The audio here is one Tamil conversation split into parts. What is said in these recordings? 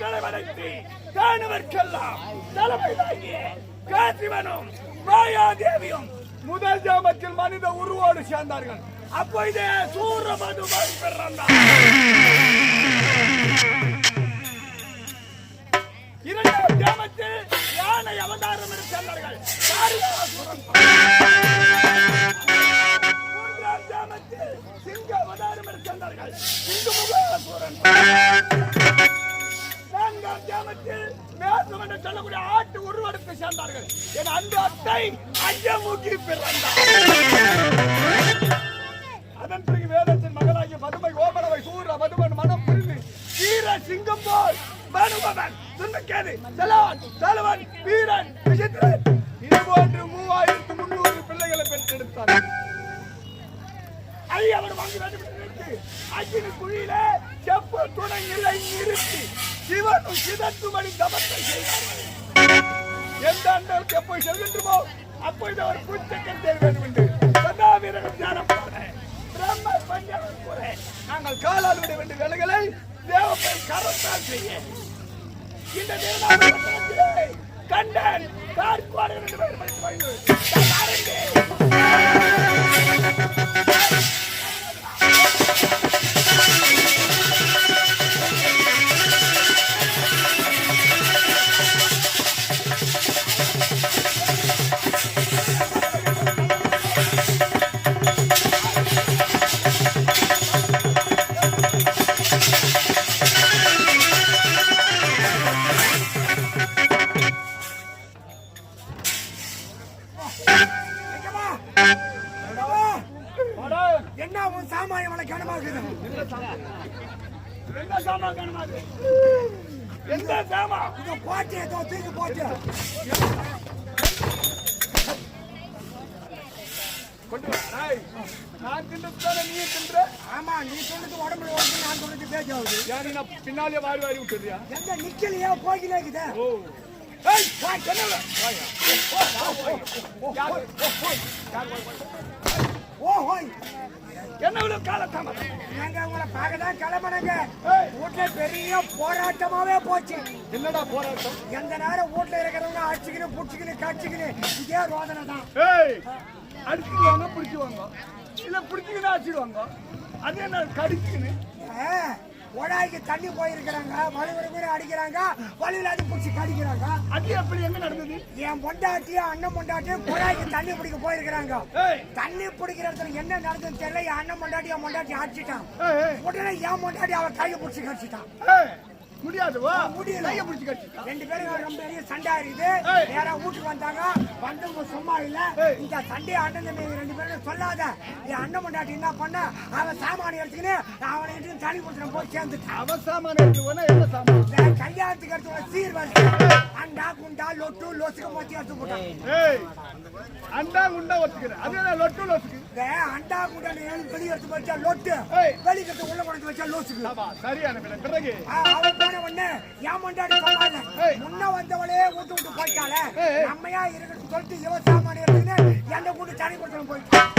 மக்களை வளைத்து காணுவர்க்கெல்லாம் தலைமை தாங்கிய காசிவனும் மாயாதேவியும் முதல் ஜாமத்தில் மனித உருவோடு சேர்ந்தார்கள். அப்பொழுது சூரமதுமான் பிறந்தார் இரண்டாம் ஜாமத்தில் யானை அவதாரம் எடுத்து சென்றார்கள். மூன்றாம் ஜாமத்தில் சிங்க அவதாரம் எடுத்து சிங்க சிங்கமுகாசுரன் மேசம் என்று சொல்லக்கூடிய ஆட்டு சேர்ந்தார்கள். என் அந்த அத்தை அஞ்சமுகி பிறந்தார். அதன் பிறகு வேதத்தின் மகனாகிய பதுமை ஓமனவை சூர மதுவன் மனம் புரிந்து வீர சிங்கம் போல் மனுபவன் துன்பக்கேது செலவன் செலவன் வீரன் விசித்திரன் இது மூவாயிரத்து முன்னூறு பிள்ளைகளை பெற்றெடுத்தார் ஐயா அவர் வாங்கி வேண்டும் என்று நிறுத்தி அக்கினி குழியில செப்பு துணை நிலை நிறுத்தி சிவனும் சிதத்துமணி தபத்தை செய்தார்கள் எந்த அண்டருக்கு எப்போது செல்கின்றமோ அப்பொழுது அவர் புத்தகம் செய்ய வேண்டும் என்று சதா தியானம் பிரம்ம பஞ்சவர் கூற நாங்கள் காலால் விட வேண்டிய வேலைகளை தேவப்பை கரத்தால் செய்ய. இந்த திருநாமத்திலே கண்டன் கார்குவார் என்று பெயர் வைத்து என்ன உன் சாமானியம் இவ்வளவு கனமா இருக்குது எந்த சாமான் காணுமா அது? எந்த சாமான்? இங்க போச்சு ஏதோ தூக்கி போச்சு. கொண்டு வா. நான் தின்றதுதானே நீ தின்ற? ஆமா நீ சொன்னது உடம்புல வந்து நான் சொன்னது பேச்சு ஆகுது. நீ நான் பின்னாலே வாரி வாரி விட்டுறியா எங்க நிக்கலையே போய்கிட்டே இருக்குது ஏய் வா கண்ணல வாயா யார் ஓ ஹோய் என்ன இவ்வளவு கால தாமதம் நாங்க உங்களை பார்க்க தான் கிளம்புனங்க வீட்டுல பெரிய போராட்டமாவே போச்சு என்னடா போராட்டம் எந்த நேரம் வீட்டுல இருக்கிறவங்க அடிச்சுக்கின்னு புடிச்சுக்கின்னு கடிச்சுக்கின்னு இதே ரோதனை தான் ஏய் அடிச்சுடுவாங்க பிடிச்சுவாங்க இல்ல பிடிச்சிக்கின்னு அடிச்சிடுவாங்க அது என்ன கடிச்சுக்கின்னு உடாய்க்கு தண்ணி போயிருக்கிறாங்க வலுவர பேர் அடிக்கிறாங்க வலுவில அது பிடிச்சி கடிக்கிறாங்க. அது எப்படி எங்க நடந்தது? என் பொண்டாட்டியும் அண்ணன் பொண்டாட்டியும் குழாய்க்கு தண்ணி பிடிக்க போயிருக்கிறாங்க. தண்ணி பிடிக்கிற இடத்துல என்ன நடந்ததுன்னு தெரியல. என் அண்ணன் பொண்டாட்டி என் பொண்டாட்டி அடிச்சிட்டான். உடனே என் பொண்டாட்டி அவ கையை பிடிச்சி கடிச்சிட்டான். ஏய் முடியாது வா முடியல. கையை பிடிச்சு கடிச்சு ரெண்டு பேரும் ரொம்ப பெரிய சண்டை இருக்குது. நேரா வீட்டுக்கு வந்தாங்க. வந்தவங்க சும்மா இல்ல. இந்த சண்டை அண்ணன் தம்பி ரெண்டு பேரும் சொல்லாத. என் அண்ணன் பொண்டாட்டி என்ன பண்ண? அவன் சாமான் எடுத்துக்கின்னு அவனை இட்டு தனி கொடுத்துட்டு போய் சேர்ந்துட்டான். அவன் சாமான எடுத்துக்கோனா என்ன சாமான்? கல்யாணத்துக்கு எடுத்து சீர் வச்சு அண்டா குண்டா லொட்டு லொசுக்கு மொத்தி எடுத்து போட்டான். அண்டா குண்டா ஒத்துக்கிறேன் அது லொட்டு லொசுக்கு? அண்டா குண்டா வெளியே எடுத்து வச்சா லொட்டு. வெளிக்கிட்டு உள்ள கொண்டு வச்சா லொசுக்கு. சரியான பிறகு? போன உடனே என் முன்னாடி ஏய். முன்ன வந்தவளே ஊத்து விட்டு ஏய். நம்மையா இருக்கட்டும் சொல்லிட்டு இவ சாமான் எடுத்துன்னு என்னை கூட்டு தனி கொடுத்து போயிட்டான்.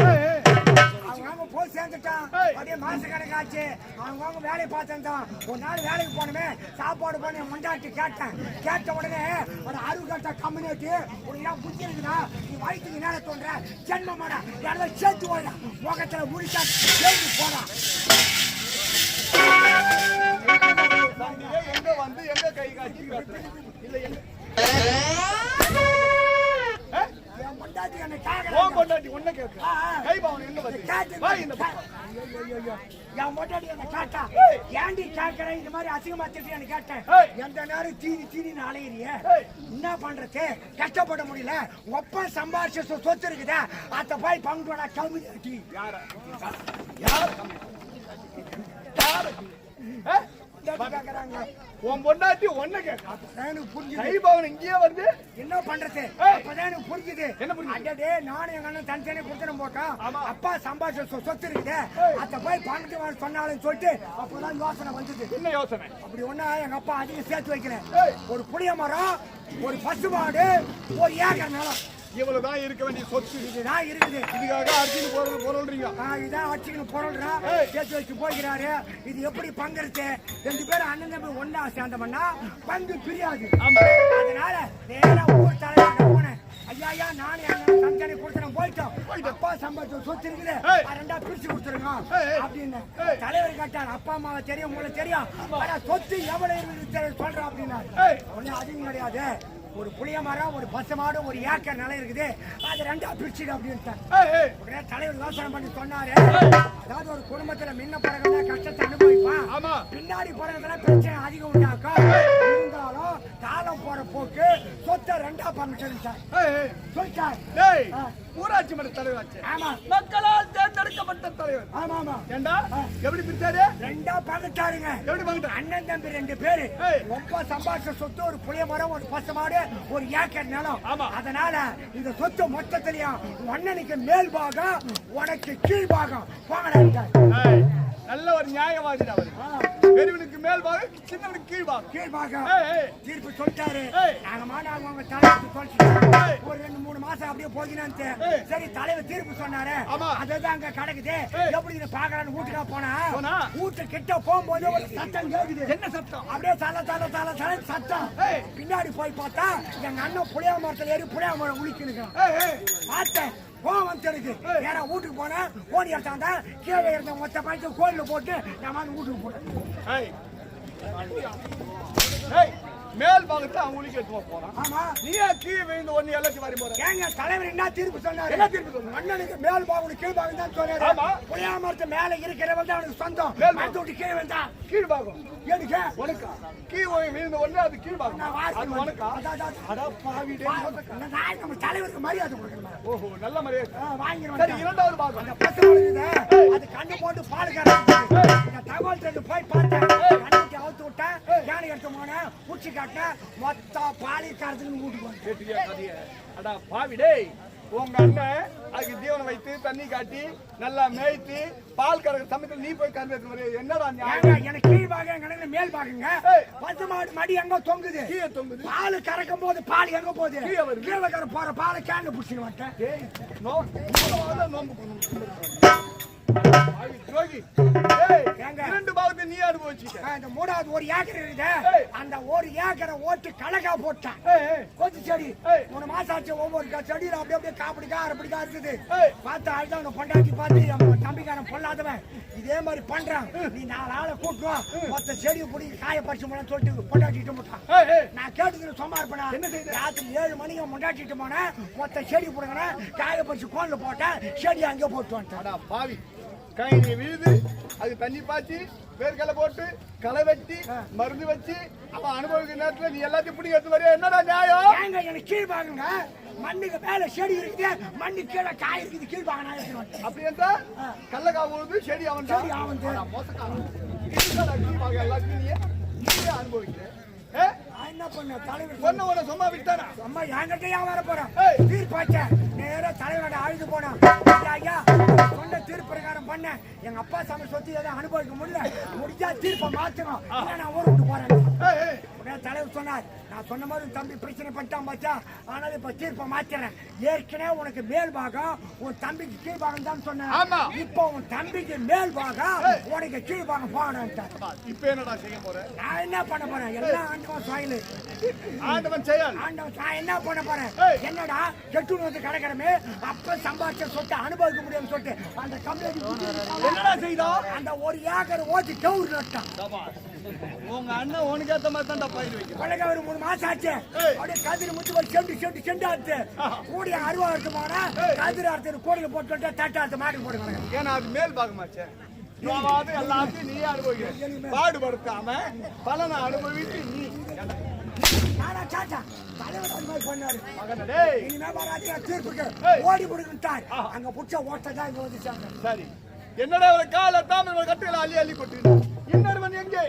அவங்க போய் சேர்ந்துட்டான். அப்படியே மாச கணக்காச்சு. அவங்க அவங்க வேலையை பார்த்துருந்தான். ஒரு நாள் வேலைக்கு போனமே சாப்பாடு போன முண்டாட்டி கேட்டேன். கேட்ட உடனே ஒரு கட்ட கம்யூனிட்டி உனக்கு ஏன் புத்தி இருக்குதா நீ வயிற்றுக்கு நேரம் தோன்ற. ஜென்மமான யாராவது சேர்த்து போயிடா முகத்துல முடிச்சா சேர்ந்து போடா. பொண்டாட்டி ஒண்ணு கேட்க ஆ, ஆ. கை பாவன் எங்க வந்து என் முன்னாடி என்ன கேட்டா ஏன்டி கேட்கற இந்த மாதிரி அசிங்கமா திட்டியான்னு கேட்டேன் எந்த நேரம் தீனி தீனின்னு அலையிறிய என்ன பண்றது கஷ்டப்பட முடியல ஒப்ப சம்பாரிச்ச சொ- சொத்து இருக்குதா அத போய் பங்குடா கம்யூனிட்டி யார யார் யார் உன் பொண்டாட்டி ஒண்ணு எனக்கு புரிஞ்சுது. கை பவன் இங்கேயே வந்து என்ன பண்றது. அப்பதான் எனக்கு புரிஞ்சுது. என்ன புரிஞ்சுது? அடடே நானும் எங்க அண்ணன் தனித்தனி கொடுத்துட்டு போட்டோம். அப்பா சம்பாதிச்ச சொத்து இருக்குது. ஏய். அத போய் வர சொன்னாலும் சொல்லிட்டு அப்பதான் யோசனை வந்தது. என்ன யோசனை? அப்படி ஒண்ணா எங்க அப்பா அதிகம் சேர்த்து வைக்கிறேன். ஒரு புளிய மரம் ஒரு பசு மாடு ஒரு ஏக்கர் நிலம். இவ்வளவுதான் இருக்க வேண்டிய சொத்து. இதுதான் இருக்குது. இதுக்காக பொருள் பொருள்றீங்க. ஆ, இதான் பொருள்றா. ஏய். சேர்த்து வச்சு போய்க்கிறாரு இது எப்படி பங்குறது ரெண்டு பேரும் அண்ணன் தம்பி ஒண்ணா சேர்ந்தோம்னா பங்கு பிரியாது. அதனால நேரா ஊர் தலைவர் போனேன். ஐயா ஐயா நானே தனித்தனி கொடுத்துறேன். போயிட்டோம். அப்பா சம்பாதிச்ச சொத்து இருக்குது. ரெண்டா பிரிச்சு கொடுத்துருங்க. அப்படின்னு. தலைவர் கேட்டார் அப்பா அம்மாவை தெரியும் உங்களுக்கு தெரியும். ஆனா சொத்து எவ்வளவு இருக்குது அப்படின்னாரு. ஏய். ஒன்னும் அதிகம் கிடையாது. ஒரு புளிய மரம் ஒரு பசு மாடு ஒரு ஏக்கர் நிலம் இருக்குது. அது ரெண்டா பிரிச்சுடு அப்படின்ட்டார். உடனே தலைவர் யோசனை பண்ணி சொன்னாரு. அதாவது ஒரு குடும்பத்துல முன்ன பிறகுதான் கஷ்டத்தை அனுபவிப்பான். பின்னாடி பிறகுதுல பிரச்சனை அதிகம் உண்டாக்கும். இருந்தாலும் காலம் போற போக்கு சொத்தை ரெண்டா பர்மிஷன் சார். சொல்லிட்டார். ஊராட்சி மன்ற தலைவராச்சு ஆமா. மக்களால் தேர்ந்தெடுக்கப்பட்ட தலைவர். ஆமா ஆமா. ஏண்டா. எப்படி பிரிச்சாரு? ரெண்டா பங்கிட்டாருங்க எப்படி பங்கிட்டாரு? அண்ணன் தம்பி ரெண்டு பேரு. ரொம்ப சம்பாதிச்ச சொத்து ஒரு புளிய மரம் ஒரு பசு மாடு ஒரு ஏக்கர் நிலம். ஆமா. அதனால இந்த சொத்து மொத்தத்திலையும் அண்ணனுக்கு மேல் பாகம் உனக்கு கீழ் பாகம். போங்கடா ஏய், நல்ல ஒரு நியாயவாதிடா அவரு பெரியவனுக்கு மேல் பாகம் சின்னவனுக்கு கீழ் பாகம் கீழ் பாகம். தீர்ப்பு சொல்லிட்டாரு. நாங்க மாநாடு அவங்க தலைவர் சொல்லிட்டாரு ஏய். ஒரு ரெண்டு மூணு மாசம் அப்படியே போகினான்ட்டு ஏய். சரி தலைவர் தீர்ப்பு சொன்னாரு. அதுதான் அங்க கிடக்குது. எப்படி இதை பாக்கலாம்னு வீட்டுக்கா போனா? வீட்டு கிட்ட போகும்போது ஒரு சத்தம் கேக்குது என்ன சத்தம் அப்படியே தல தல தல தல சத்தம். பின்னாடி போய் பார்த்தா எங்க அண்ணன் புளியா மரத்துல ஏறி புளியா மரம் ஏய். பார்த்தேன் கோவம் வந்துருக்கு ஏன்னா வீட்டுக்கு போனேன் ஓடி எடுத்தாங்க கீழே இருந்த மொத்த பைக்கு கோயில்ல போட்டு நான் வந்து வீட்டுக்கு. ஏய், மேல் பாகத்தை அவன் உளிக்க எடுத்து போறான். ஆமா. நீ ஏன் கீழே விழுந்து ஒண்ணு எல்லாத்தையும் வாரி போற ஏங்க தலைவர் என்ன தீர்ப்பு சொன்னாரு? என்ன தீர்ப்பு சொன்னாரு? அண்ணனுக்கு மேல் பாவனு கீழ் பாவம் தான் சொன்னாரு. ஆமா. புளியா மரத்து மேல இருக்கிறவன் தான் அவனுக்கு சொந்தம். மேல் பாகம். மரத்தை விட்டு கீழே வந்தா கீழ் பாகம். எனக்கு உனக்கா? கீழ் விழுந்த உடனே அது கீழ் பாகம். நான் அது உனக்கா. அட அந்த நாய் நம்ம தலைவருக்கு மரியாதை கொடுக்கணும்? ஓஹோ நல்ல மரியாதை. ஆ, வாங்கிட்டு சரி. இரண்டாவது பாகம். அந்த வளருதே, அது கண்ணு போட்டு பால் கறக்குது. இந்த தகவல் தெரிஞ்சு போய் பார்த்தேன். அவுத்து விட்டேன், யானை எடுத்து போனேன், புடிச்சு காட்டினேன், மொத்த பாலை கறந்துன்னு வீட்டுக்கு. கேட்டியா கதைய அடா பாவிடே உங்க அண்ணன் அதுக்கு தீவனம் வைத்து தண்ணி காட்டி நல்லா மேய்த்து பால் கறக்கிற சமயத்துல நீ போய் கறந்து எடுத்து என்னடா எனக்கு கீழ் அண்ணனுக்கு மேல். ஏய். பசு மாடு மடி எங்க தொங்குது கீழே தொங்குது பால் கறக்கும் போது பால் எங்க போகுது கீழே வருது. கீழே கற போற பாலை கேங்க புடிச்சுட்டு வந்துட்டேன் டேய், நோ மூணாவது நோன்பு பண்ணணும். பாவி துரோகி. இரண்டு பாகத்தை நீ அனுபவிச்சுக்க இந்த மூணாவது ஒரு ஏக்கர் இருக்குது. ஏய். அந்த ஒரு ஏக்கரை ஓட்டு கலக்கா போட்டான். கொஞ்சம் செடி. மூணு மாசம் ஆச்சு ஒவ்வொரு செடியில அப்படியே அப்படியே காப்பிடிக்கா அரப்பிடிக்கா இருக்குது. பார்த்து அழுதான் அவனை பொண்டாட்டி பார்த்து நம்ம தம்பிக்காரன் பொல்லாதவன். இதே மாதிரி பண்றான். நீ நாலு ஆளை கூட்டுவான் மொத்த செடியை பிடிச்சி காய பறிச்சு போனான்னு சொல்லிட்டு பொண்டாட்டிட்டு போட்டான். நான் கேட்டதுக்கு சும்மா இருப்பேனா? ராத்திரி ஏழு மணிக்கு முண்டாட்டிட்டு போனேன். மொத்த செடி பிடுங்கினேன். காய பறிச்சு கோன்ல போட்டேன். செடி அங்கே போட்டு வந்துட்டேன். பாவி. கயனி விழுது அது தண்ணி பாய்ச்சி வேர்க்கலை போட்டு களை வெட்டி மருந்து வச்சு அவன் அனுபவிக்கிற நேரத்துல நீ எல்லாத்தையும் பிடி எடுத்து வரையா என்னடா நியாயம் ஏங்க எனக்கு கீழ் பாருங்க மண்ணுக்கு மேல செடி இருக்குது மண்ணு கீழே காய் இருக்குது கீழ் வந்துட்டேன். அப்படி என்றா கள்ளக்கா உழுது செடி அவன். செடி அவன்து. அடா மோசக்காரன். எல்லாத்தையும் நீ நீயே அனுபவிக்கிற. ஏ? நான் என்ன பண்ணேன் தலைவர் ஒண்ணு சும்மா விட்டானா அம்மா என்கிட்ட ஏன் வர போறேன். தீர்ப்பாச்ச நேரா தலைவட அழுது போனேன் எங்க அப்பா சாமி சொத்து எதுவும் அனுபவிக்க முடியல? முடிஞ்சா தீர்ப்பை இல்ல நான் ஊர் விட்டு போறேன். உடனே தலைவர் சொன்னார் நான் சொன்ன மாதிரி தம்பி பிரச்சனை பண்ணிட்டான் பாச்சா ஆனால் இப்ப தீர்ப்பை மாத்திறேன் ஏற்கனவே உனக்கு மேல் பாகம் உன் தம்பிக்கு கீழ் பாகம் தான் சொன்னேன். இப்போ உன் தம்பிக்கு மேல் பாகம். உனக்கு கீழ் பாகம் அப்பா, இப்ப என்னடா செய்ய போற? நான் என்ன பண்ண போறேன்? எல்லாம் ஆண்டவன் சாயலு. ஆண்டவன் செயல். ஆண்டவன் நான் என்ன பண்ண போறேன். என்னடா கெட்டு வந்து கிடக்கிறமே அப்ப சம்பாதிச்ச சொத்தை அனுபவிக்க முடியும்னு சொல்லிட்டு அந்த கம்பெனி என்னடா செய்தோம் அந்த ஒரு ஏக்கர் ஓட்டி கவுர் நட்டான் உங்க அண்ணன் உனக்கு ஏத்த மாதிரி தான் பயிர் வைக்கிறேன். கொலைக்கு ஒரு மூணு மாசம் ஆச்சு. அப்படியே கதிரி முத்து போய் செண்டு செண்டு செண்டு ஆச்சு கூடிய அருவா எடுத்து போனா கதிரி அறுத்து கோடியில போட்டு தட்டை அறுத்து மாட்டுக்கு போடுவாங்க ஏன்னா அது மேல் பாகமாச்சே. எல்லாத்தையும் நீயே அனுபவிக்கிற. பாடுபடுத்தாம பலனை அனுபவித்து நீ. ஓடி கொடுக்கிட்டார் அங்க புடிச்ச ஓட்ட தான் இங்க வந்து சரி. என்னடா ஒரு கால தாமல் கட்டுகளை அள்ளி அள்ளி கொட்டு இன்னொருவன் எங்கே